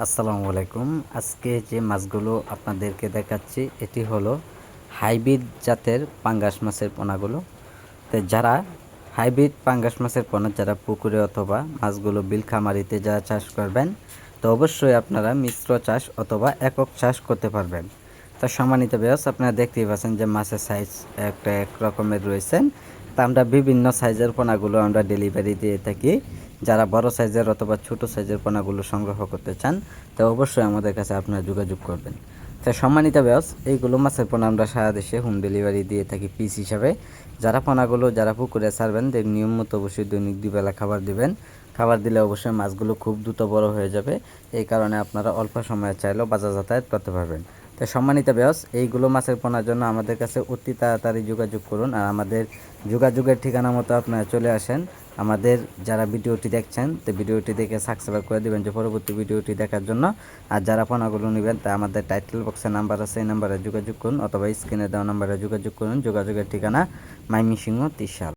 আসসালামু আলাইকুম। আজকে যে মাছগুলো আপনাদেরকে দেখাচ্ছি, এটি হলো হাইব্রিড জাতের পাঙ্গাস মাছের পোনাগুলো। তো যারা হাইব্রিড পাঙ্গাস মাছের পোনা, যারা পুকুরে অথবা মাছগুলো বিলখামারিতে যারা চাষ করবেন, তো অবশ্যই আপনারা মিশ্র চাষ অথবা একক চাষ করতে পারবেন। তো সম্মানিত বেয়স আপনারা দেখতেই পাচ্ছেন যে মাছের সাইজ একটা এক রকমের রয়েছেন তা আমরা বিভিন্ন সাইজের পোনাগুলো আমরা ডেলিভারি দিয়ে থাকি। যারা বড় সাইজের অথবা ছোট সাইজের পোনাগুলো সংগ্রহ করতে চান, তা অবশ্যই আমাদের কাছে আপনারা যোগাযোগ করবেন। তো সম্মানিত ব্যাস এইগুলো মাছের পোনা আমরা সারা দেশে হোম ডেলিভারি দিয়ে থাকি পিস হিসাবে। যারা পোনাগুলো, যারা পুকুরে ছাড়বেন নিয়ম মতো অবশ্যই দৈনিক দুবেলা খাবার দিবেন। খাবার দিলে অবশ্যই মাছগুলো খুব দ্রুত বড় হয়ে যাবে। এই কারণে আপনারা অল্প সময়ে চাইলেও বাজার যাতায়াত করতে পারবেন। তো সম্মানিত ব্যাস এইগুলো মাছের পোনার জন্য আমাদের কাছে অতি তাড়াতাড়ি যোগাযোগ করুন। আর আমাদের যোগাযোগের ঠিকানা মতো আপনারা চলে আসেন। আমাদের যারা ভিডিওটি দেখছেন, তো ভিডিওটি দেখে সাবস্ক্রাইব করে দেবেন যে পরবর্তী ভিডিওটি দেখার জন্য। আর যারা ফোনাগুলো নেবেন, তা আমাদের টাইটেল বক্সের নাম্বার আছে, এই নাম্বারে যোগাযোগ করুন অথবা স্ক্রিনে দেওয়া নাম্বারে যোগাযোগ করুন। যোগাযোগের ঠিকানা মাইমিসিংহ তিশাল